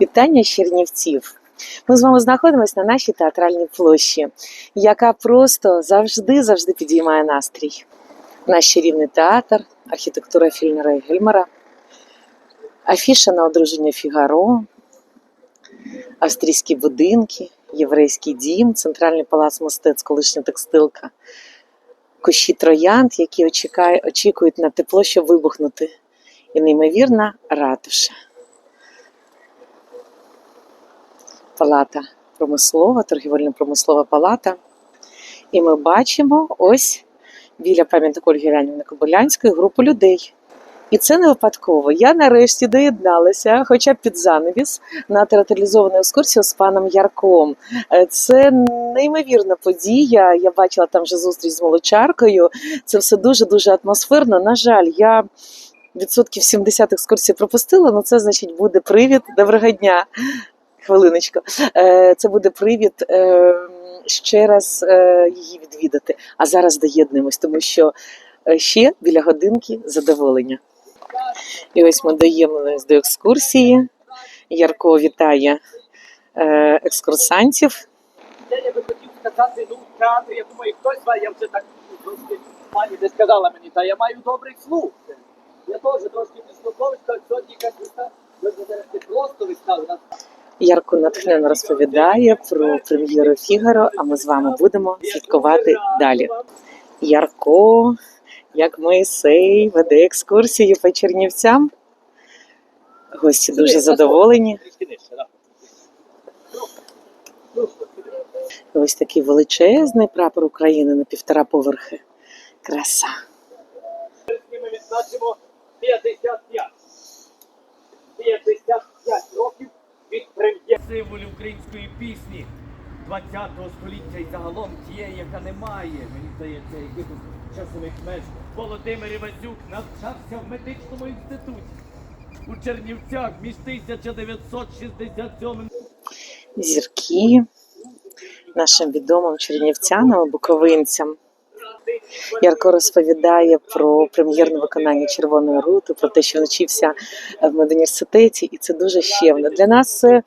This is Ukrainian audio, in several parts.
Вітання Чернівців. Ми з вами знаходимося на нашій театральній площі, яка просто завжди завжди підіймає настрій. Наш чарівний театр, архітектура Фільнера і Гельмера, афіша на одруження Фігаро, австрійські будинки, єврейський дім, центральний палац мистецтв, колишня текстилка, кущі троянд, які очікують на тепло, щоб вибухнути, і неймовірна ратуша. Палата промислова, торгівельно-промислова палата. І ми бачимо ось біля пам'ятника Ольги Леонідівни Кобилянської групу людей. І це не випадково. Я нарешті доєдналася, хоча б під занавіс, на театралізовану екскурсію з паном Ярком. Е, Це неймовірна подія. Я бачила там вже зустріч з молочаркою. Це все дуже дуже атмосферно. На жаль, я відсотків 70 екскурсій пропустила. Ну це значить буде привід. Доброго дня. Хвилиночку. Е, Це буде привід е, ще раз е, її відвідати. А зараз доєднуємось, тому що ще біля годинки задоволення. І ось ми доєднуємось до екскурсії. Ярко вітає екскурсантів. Я би хотів сказати, ну, театр, я думаю, хтось має, я вже так трошки пані не сказала мені, та я маю добрий слух. Я теж трошки підслуховуюсь, то сьогодні якась вистава, ви просто вистави, на Ярко натхненно розповідає про прем'єру Фігаро, а ми з вами будемо слідкувати далі. Ярко, як Моїсей, веде екскурсію по Чернівцям. Гості дуже задоволені. Ось такий величезний прапор України на півтора поверхи. Краса. Ми відзначимо 55. 55 років від прем'єр символів української пісні 20-го століття і загалом тієї, яка не має, мені здається, якихось часових меж. Володимир Івазюк навчався в медичному інституті у Чернівцях між 1967 Зірки нашим відомим чернівцянам і буковинцям. Ярко розповідає про прем'єрне виконання червоної рути, про те, що навчився в медуніверситеті, і це дуже щемно. Для нас це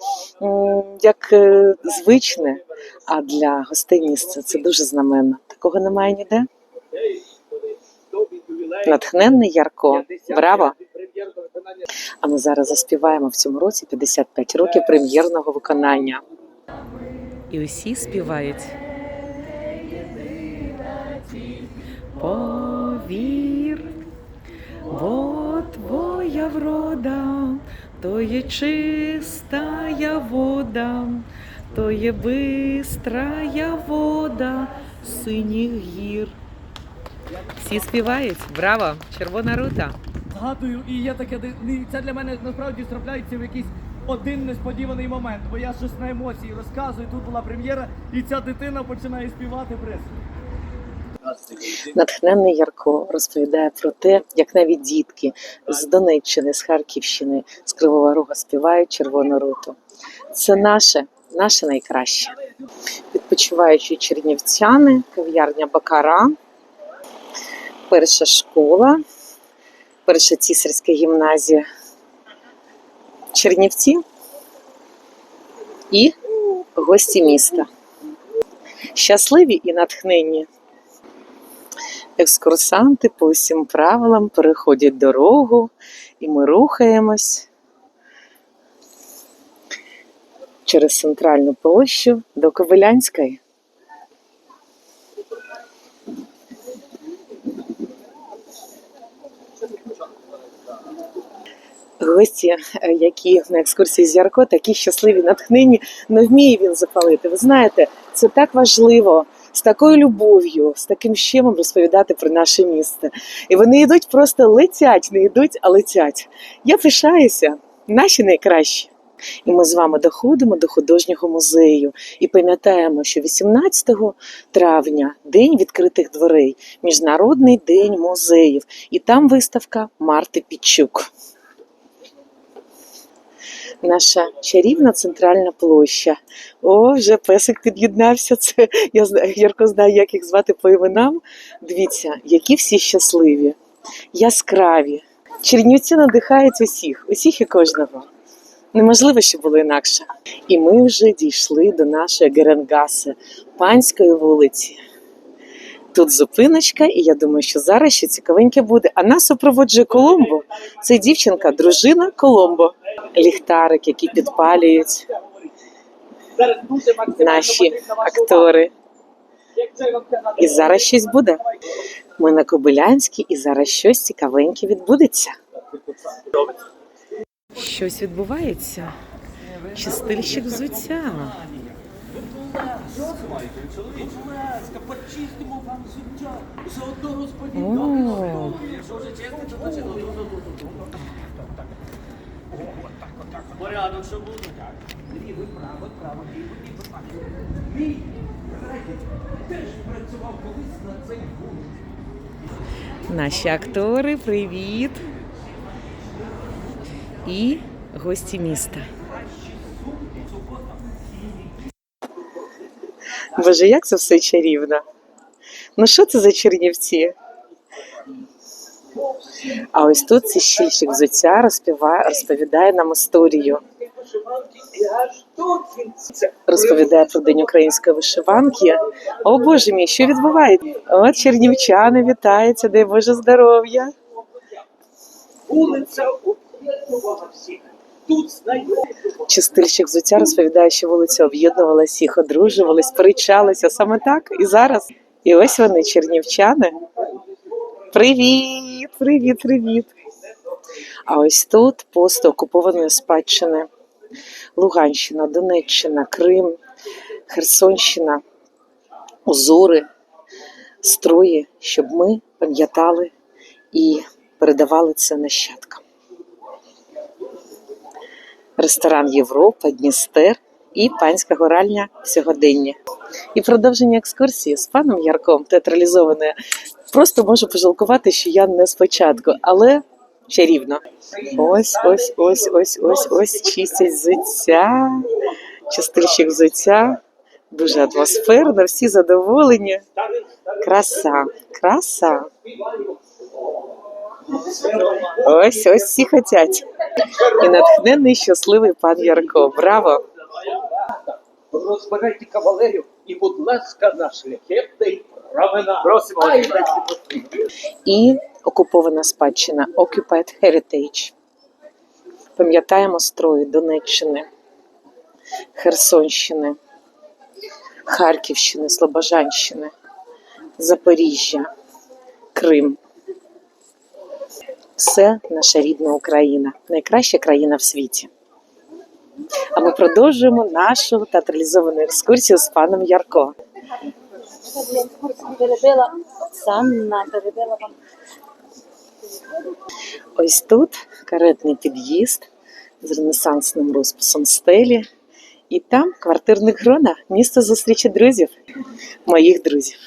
як е, звичне, а для гостей місця це дуже знаменно. Такого немає ніде. Натхненний Ярко. Браво! А ми зараз заспіваємо в цьому році 55 років прем'єрного виконання. І усі співають. Повір, бо твоя врода, то є чистая вода, то є бистрая вода синіх гір. Всі співають. Браво! Червона рута. Згадую, і є таке, це для мене насправді трапляється в якийсь один несподіваний момент, бо я щось на емоції розказую, тут була прем'єра, і ця дитина починає співати присуд. Натхненний Ярко розповідає про те, як навіть дітки з Донеччини, з Харківщини, з Кривого Рога співають червону руту. Це наше, наше найкраще. Відпочиваючі чернівцяни, кав'ярня Бакара, перша школа, перша цісарська гімназія Чернівці і гості міста. Щасливі і натхненні. Екскурсанти по усім правилам переходять дорогу, і ми рухаємось через центральну площу до Ковилянської. Гості, е, які на екскурсії з Ярко, такі щасливі, натхнені, не вміє він запалити. Ви знаєте, це так важливо з такою любов'ю, з таким щемом розповідати про наше місто. І вони йдуть, просто летять, не йдуть, а летять. Я пишаюся, наші найкращі. І ми з вами доходимо до художнього музею і пам'ятаємо, що 18 травня день відкритих дверей, Міжнародний день музеїв, і там виставка Марти Пічук. Наша чарівна центральна площа. О, вже песик під'єднався. Це я знаю, Ярко знає, як їх звати по іменам. Дивіться, які всі щасливі, яскраві. Чернівці надихають усіх, усіх і кожного. Неможливо, щоб було інакше. І ми вже дійшли до нашої Геренгаси, панської вулиці. Тут зупиночка, і я думаю, що зараз ще цікавеньке буде. А нас супроводжує Коломбо. Це дівчинка, дружина Коломбо. Ліхтарик, які підпалюють наші актори. І зараз щось буде. Ми на Кобилянській, і зараз щось цікавеньке відбудеться. Щось відбувається. Чистильщик взуття. О. Порядок, що буде. Лівий, право, право, лівий, лівий, право. Мій Рекет теж працював колись на цей вулиці. Наші актори, привіт. І гості міста. Боже, як це все чарівно. Ну що це за чернівці? А ось тут цей щільщик взуття розпіває, розповідає нам історію. Розповідає про День української вишиванки. О Боже мій, що відбувається? От чернівчани вітаються, дай Боже здоров'я. Вулиця об'єднувала всіх. Тут. Чистильщик взуття розповідає, що вулиця об'єднувала всіх, одружувались, перечалися саме так і зараз. І ось вони, чернівчани. Привіт, привіт, привіт. А ось тут пост окупованої спадщини. Луганщина, Донеччина, Крим, Херсонщина, узори, строї, щоб ми пам'ятали і передавали це нащадкам. Ресторан Європа, Дністер і панська горальня сьогодення. І продовження екскурсії з паном Ярком театралізоване. Просто можу пожалкувати, що я не спочатку, але чарівно. Ось, ось, ось, ось, ось, ось чистять взуття, чистильщик взуття. Дуже атмосферно, всі задоволені. Краса, краса. Ось, ось всі хотять. І натхнений щасливий пан Ярко. Браво! Розбирайте кавалерів і, будь ласка, на шляхетний. Просимо. І окупована спадщина Occupied Heritage. Пам'ятаємо строї Донеччини, Херсонщини, Харківщини, Слобожанщини, Запоріжжя, Крим. Все наша рідна Україна, найкраща країна в світі. А ми продовжуємо нашу театралізовану екскурсію з паном Ярко. Перебила Оксана, перебила вам. Ось тут каретний під'їзд з ренесансним розписом стелі. І там квартирник Грона, місто зустрічі друзів, моїх друзів.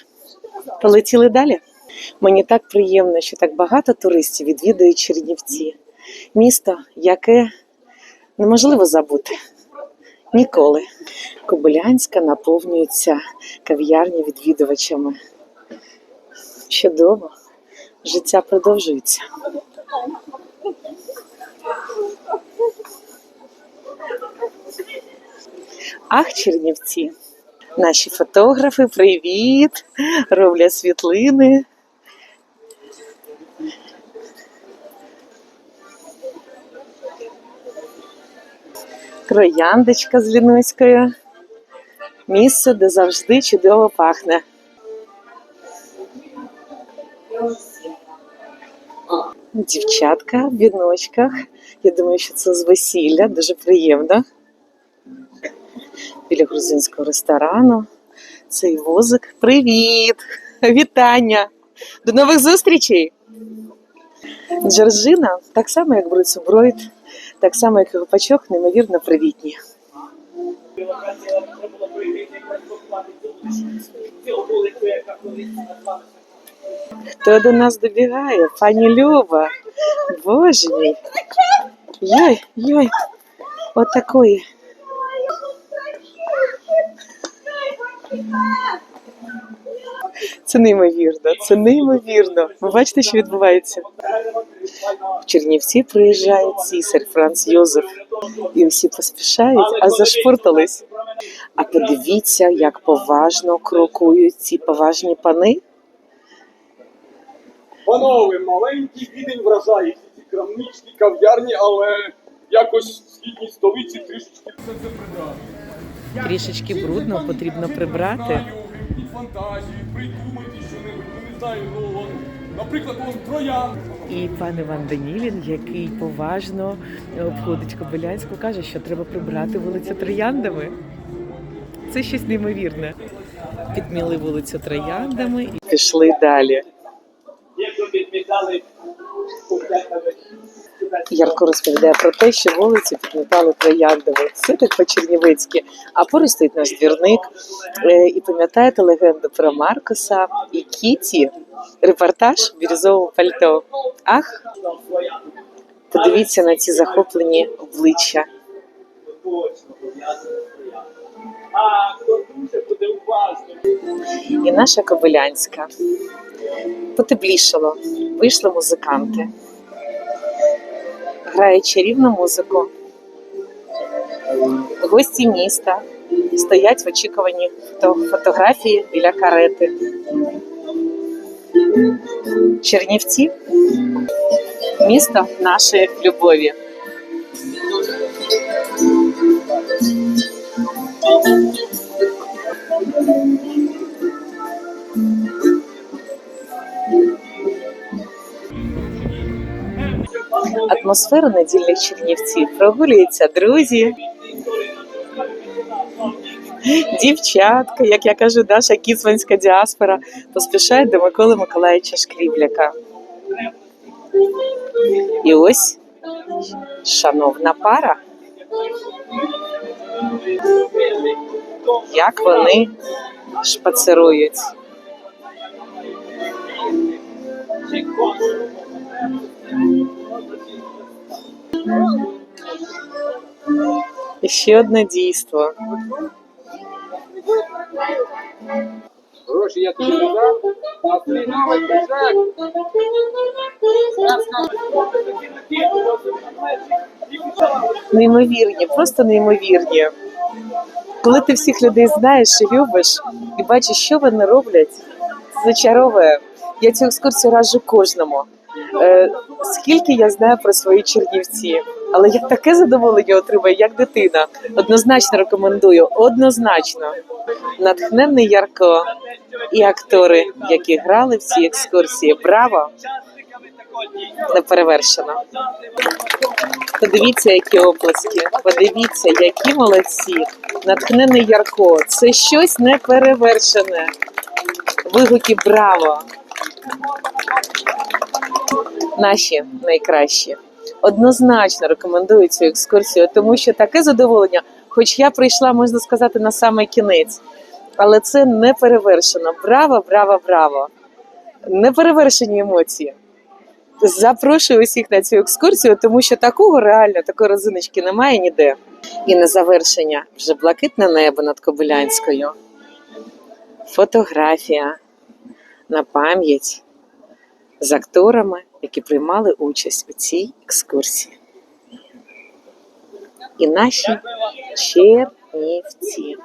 Полетіли далі. Мені так приємно, що так багато туристів відвідують Чернівці. Місто, яке неможливо забути. Ніколи. Кобилянська наповнюється кав'ярні відвідувачами. Чудово. Життя продовжується. Ах, Чернівці. Наші фотографи, привіт! Роблять світлини. Трояндочка з Лінуською. Місце, де завжди чудово пахне. Дівчатка в віночках. Я думаю, що це з весілля, дуже приємно. Біля грузинського ресторану. Цей возик. Привіт! Вітання! До нових зустрічей! Джорджина, так само як Бройд, так само як і неймовірно привітні. Хто до нас добігає? Пані Люба. Боже мій. Йой, йой. Отакої. Це неймовірно, це неймовірно. Ви бачите, що відбувається? В Чернівці приїжджає цісар Франц Йозеф. І всі поспішають, а зашпуртались. А подивіться, як поважно крокують ці поважні пани. Панове, маленький відень вражає ці крамничні, кав'ярні, але якось в східній столиці трішечки все це прибрати. Трішечки брудно, потрібно прибрати. Фантазії, придумати що-небудь, ну не знаю, ну, наприклад, троян. І пан Іван Данілін, який поважно обходить Кобилянську, каже, що треба прибрати вулицю трояндами. Це щось неймовірне. Підміли вулицю трояндами і пішли далі. Як підмітали. Ярко розповідає про те, що вулицю підмітали трояндами. Все так по-чернівецьки. А поруч стоїть наш двірник. Е, І пам'ятаєте легенду про Маркуса і Кіті? Репортаж в бірюзовому пальто. Ах, подивіться на ці захоплені обличчя. І наша Кобилянська. Потеплішало, вийшли музиканти. Грає чарівну музику. Гості міста стоять в очікуванні фотографії біля карети. Чернівці місто нашої любові. Атмосфера недільних чернівців. Прогулюються друзі, дівчатка, як я кажу, наша кіцманська діаспора поспішають до Миколи Миколаївича Шкрібляка. І ось шановна пара. Як вони шпацирують. І ще одне дійство. Гроші я тобі не а ти навіть держак. Неймовірні, просто неймовірні. Коли ти всіх людей знаєш і любиш, і бачиш, що вони роблять, це зачаровує. Я цю екскурсію раджу кожному. Е, скільки я знаю про свої чернівці, але я таке задоволення отримую, як дитина. Однозначно рекомендую, однозначно. Натхненний Ярко і актори, які грали в цій екскурсії. Браво! Неперевершено. Подивіться, які оплески, подивіться, які молодці. Натхнений Ярко. Це щось неперевершене. Вигуки браво! Наші найкращі. Однозначно рекомендую цю екскурсію, тому що таке задоволення, хоч я прийшла, можна сказати, на самий кінець. Але це не перевершено. Браво, браво, браво! Неперевершені емоції. Запрошую усіх на цю екскурсію, тому що такого реально, такої розиночки немає ніде. І на завершення вже блакитне небо над Кобилянською. Фотографія на пам'ять з акторами, які приймали участь у цій екскурсії. І наші чернівці.